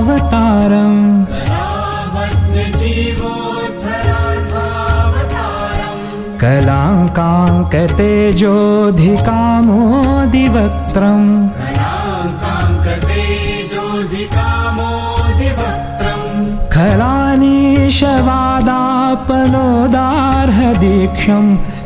अवतारम्। कलाङ्काङ्कतेजोऽधिकामोदिवक्त्रम् खलानीशवादापनोदार्हदीक्षम्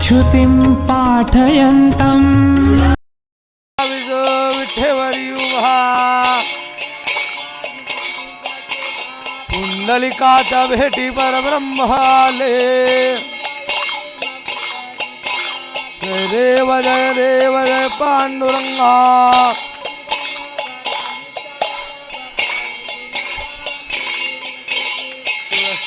क्षुतिं पाठय पुण्डलिकाच्या भेटी परब्रह्माले देव जय देव जय पांडुरंगा।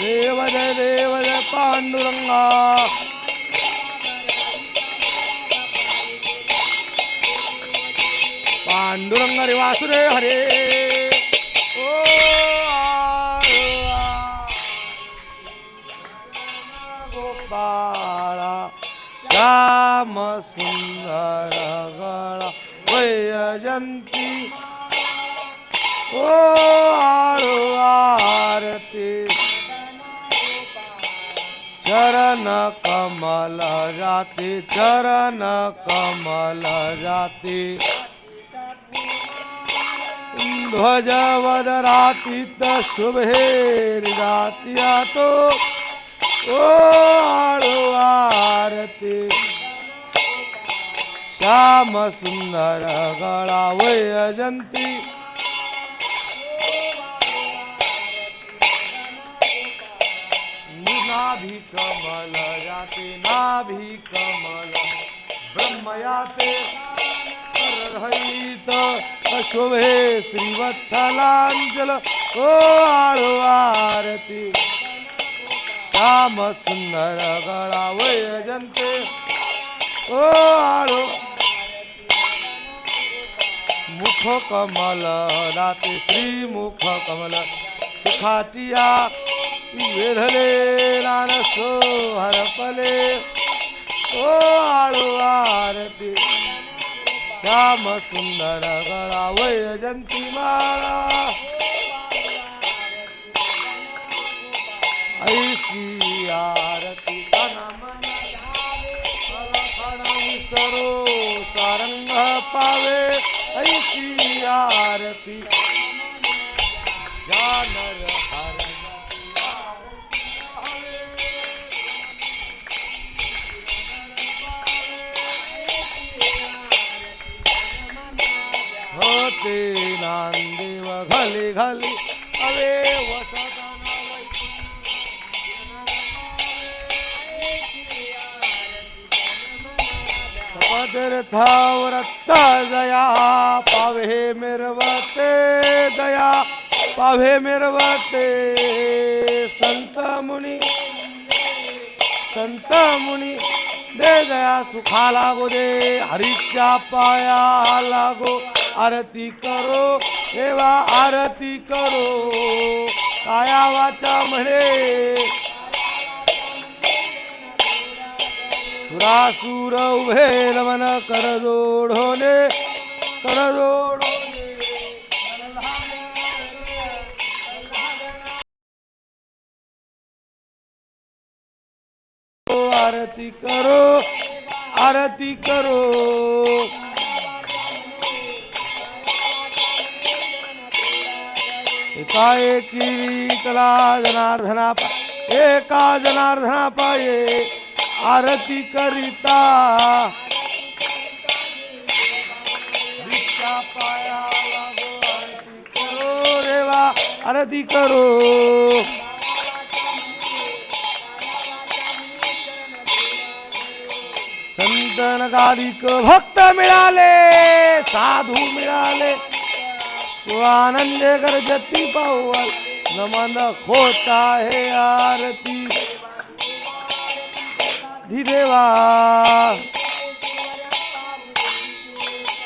देव जय देव जय पांडुरंगा। पांडुरंग रे वासुदेव हरे। ओ गोपाळा श्याम सुंदर गळा वैजंती आरती। चरण कमल जाती चरण कमल जाती ध्वज वदराती शुभे जातिया तो ओ आरती। श्याम सुंदर गळा वैजंती नाभी कमल, जाते नाभी कमल। ब्रह्मयाते रहित शोभे श्रीवत्सलांचल ओ आळो आरती। श्याम सुंदर गळा वैजंते ओ आळो मुख कमल, दाते श्री मुख कमल सुखाची ವಿರಲೆ ನಾನಸೋ ಹರಪಲೆ ಓ ಆಳುವಾರತಿ ಶ್ಯಾಮ ಸುಂದರ ಗಳಾವಯ ಜಂತಿ ಮಾಲಾ ಐಸಿ ಆರತಿ ಸರೋ ಸಾರಂಗ ಪಾವೆ ಐಸಿ ಆರತಿ ते नांदेव घाली घाली. अवे वसताना पदर्थावरत्त जया पावे मिरवते दया पावे मिरवते संत मुनी. संत मुनी दे दया सुखा लागो दे हरीच्या पाया लागो. आरती करो देवा आरती करो. काया वाचा म्हणे. सुरासुर उभे रमन कर जोडोने कर जोडो आरती करो आरती करो. एका एकीतला जनार्दना पा एका जनार्दना पाये आरती करिता। आरती करो संतन गादिक भक्त मिळाले साधू मिळाले आनंद कर जती पावर नमन खोता है आरती। धीरेवा।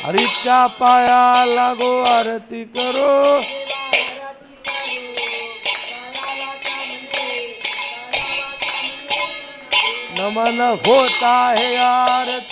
हरिचा पाया लागो आरती करो। नमन होता है आरती।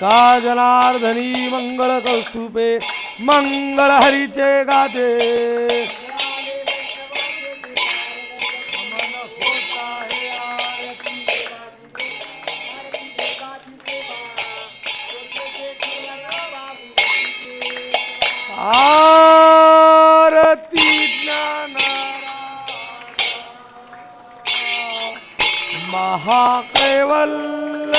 का जनार्दनी मंगल कौस्तुपे मंगल हरीचे गाते आरती ज्ञान महाकैवल्य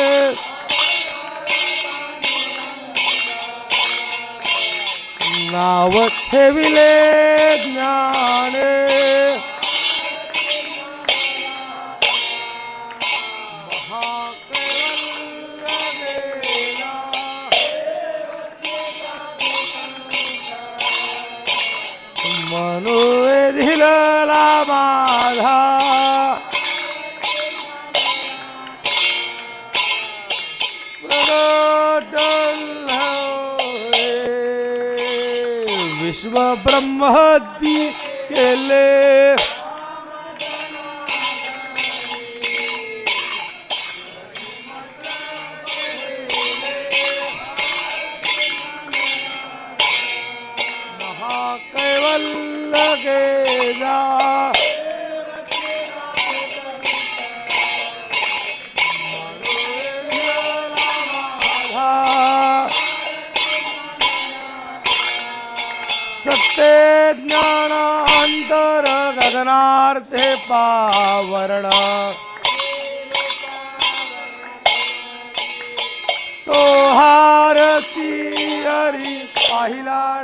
माझा. गोपाले ज्ञान जगे चित्तने राती कोडे नाव ठेविले ज्ञाने विश्व ब्रह्म के ले गगनार्थे पावरण. तो हारती हरी पाहिला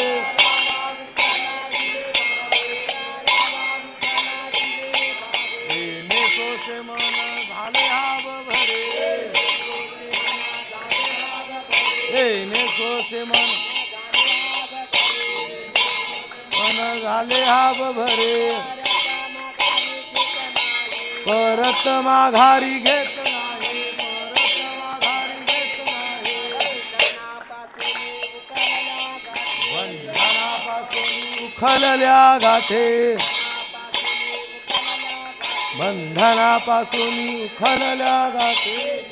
सोसे मन। मन झाले हाव भरे। परत माघारी घेत परत माघारी उखलल्या गाठे बंधनापासून उखलल्या गाठे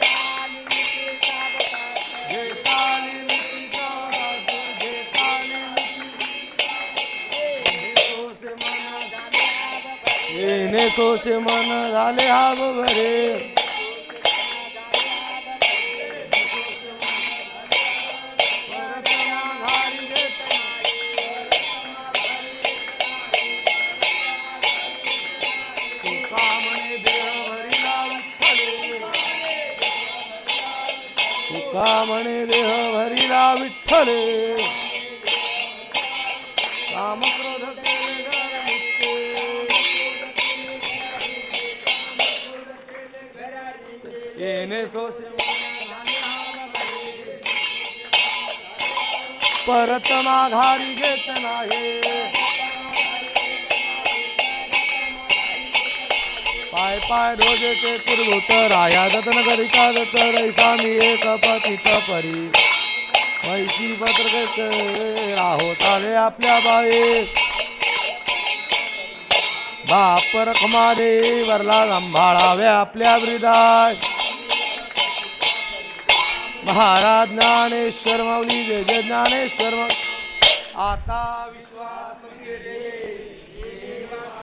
तोचे मन झाले हा बरे कामणे देह भरिला विठ्ठले। कामक्रोध मुक्ते. परत माघारी घेत नाही. पाय पाय रोजेचे पुरभूत राया रत्न करिता दत्त रैसा मी एक पतित परी. पैशी पत्र राहो ताले आपल्या बाये बाप रखमारे वरला सांभाळावे आपल्या वृदाय. महाराज ज्ञानेश्वर माऊली जय जय ज्ञानेश्वर आता विश्वास